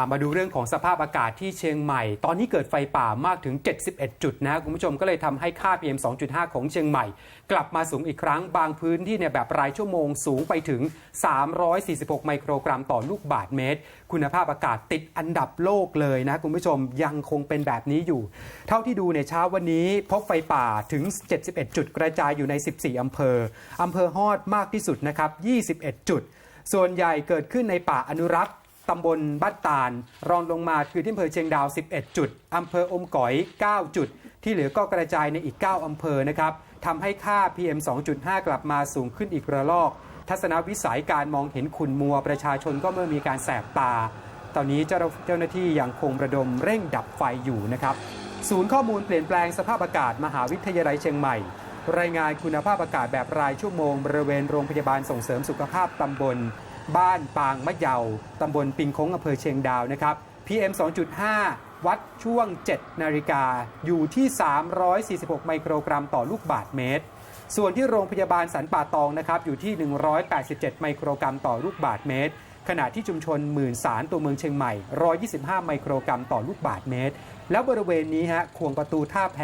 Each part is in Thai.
ามาดูเรื่องของสภาพอากาศที่เชียงใหม่ ตอนนี้เกิดไฟป่ามากถึง 71 จุดนะคุณผู้ชมก็เลยทำให้ค่า PM 2.5 ของเชียงใหม่ กลับมาสูงอีกครั้งบางพื้นที่เนี่ยแบบรายชั่วโมงสูงไปถึง 346 ไมโครกรัมต่อลูกบาทเมตร คุณภาพอากาศติดอันดับโลกเลยนะคุณผู้ชมยังคงเป็นแบบนี้อยู่ เท่าที่ดูเนี่ยเช้าวันนี้พบไฟป่าถึง 71 จุดกระจายอยู่ใน 14 อำเภออำเภอฮอดมากที่สุดนะครับ 21 จุด ส่วนใหญ่เกิดขึ้นในป่าอนุรักษ์ ตำบลบ้านตาล รองลงมาคือที่อำเภอเชียงดาว 11 จุดอำเภออมก๋อย 9 จุด ที่เหลือก็กระจายในอีก 9อำเภอนะครับทำให้ค่า PM 2.5 กลับมาสูงขึ้นอีกระลอก ทัศนวิสัยการมองเห็นขุนมัวประชาชนก็เมื่อมีการแสบตา ตอนนี้เจ้าเจ้าหน้าที่ยังคงระดมเร่งดับไฟอยู่นะครับศูนย์ข้อมูลเปลี่ยนแปลงสภาพอากาศมหาวิทยาลัยเชียงใหม่ รายงานคุณภาพอากาศแบบรายชั่วโมง บริเวณโรงพยาบาลส่งเสริมสุขภาพตำบล บ้านปางมะเยาตำบลปิงคงอำเภอเชียงดาวนะครับ PM 2.5 วัดช่วง 7 นาฬิกา อยู่ที่ 346 ไมโครกรัมต่อลูกบาทเมตร ส่วนที่โรงพยาบาลสันป่าตองนะครับ อยู่ที่ 187 ไมโครกรัมต่อลูกบาทเมตร ขณะที่ชุมชนหมื่นสารตัวเมืองเชียงใหม่ 125 ไมโครกรัมต่อลูกบาทเมตร แล้วบริเวณนี้ฮะควงประตูท่าแพ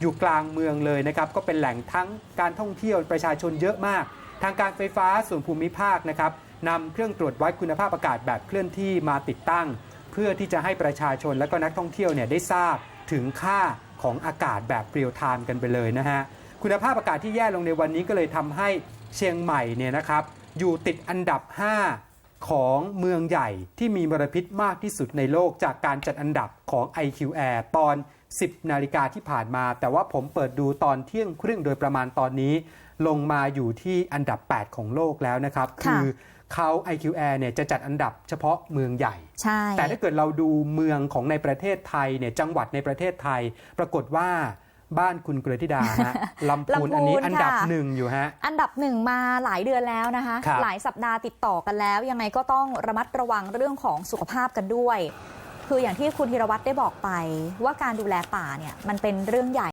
อยู่กลางเมืองเลยนะครับ ก็เป็นแหล่งทั้งการท่องเที่ยวประชาชนเยอะมาก ทางการไฟฟ้าส่วนภูมิภาคนะครับ นำเครื่องตรวจวัดคุณภาพอากาศแบบเคลื่อนที่มาติดตั้ง เพื่อที่จะให้ประชาชนและก็นักท่องเที่ยวเนี่ยได้ทราบถึงค่าของอากาศแบบเรียลไทม์กันไปเลยนะฮะคุณภาพอากาศที่แย่ลงในวันนี้ก็เลยทำให้เชียงใหม่เนี่ยนะครับอยู่ติดอันดับ 5 ของเมืองใหญ่ที่มีมลพิษมากที่สุดในโลกจากการจัดอันดับของ IQ Air ตอน 10 นาฬิกาที่ผ่านมา แต่ว่าผมเปิดดูตอนเที่ยงครึ่งโดยประมาณตอนนี้ ลงมาอยู่ที่อันดับ 8 ของโลกแล้วนะครับค่ะอ เขา IQ Air เนี่ยจะจัดอันดับเฉพาะเมืองใหญ่ ใช่ แต่ถ้าเกิดเราดูเมืองของในประเทศไทยเนี่ยจังหวัดในประเทศไทย ปรากฏว่าบ้านคุณกฤธิดาฮะลำพูนลำพูนอันนี้อันดับค่ะหนึ่งอยู่ฮะ อันดับหนึ่งมาหลายเดือนแล้วนะคะครับหลายสัปดาห์ติดต่อกันแล้ว ยังไงก็ต้องระมัดระวังเรื่องของสุขภาพกันด้วย คืออย่างที่คุณธีรวัตรได้บอกไปว่าการดูแลป่าเนี่ยมันเป็นเรื่องใหญ่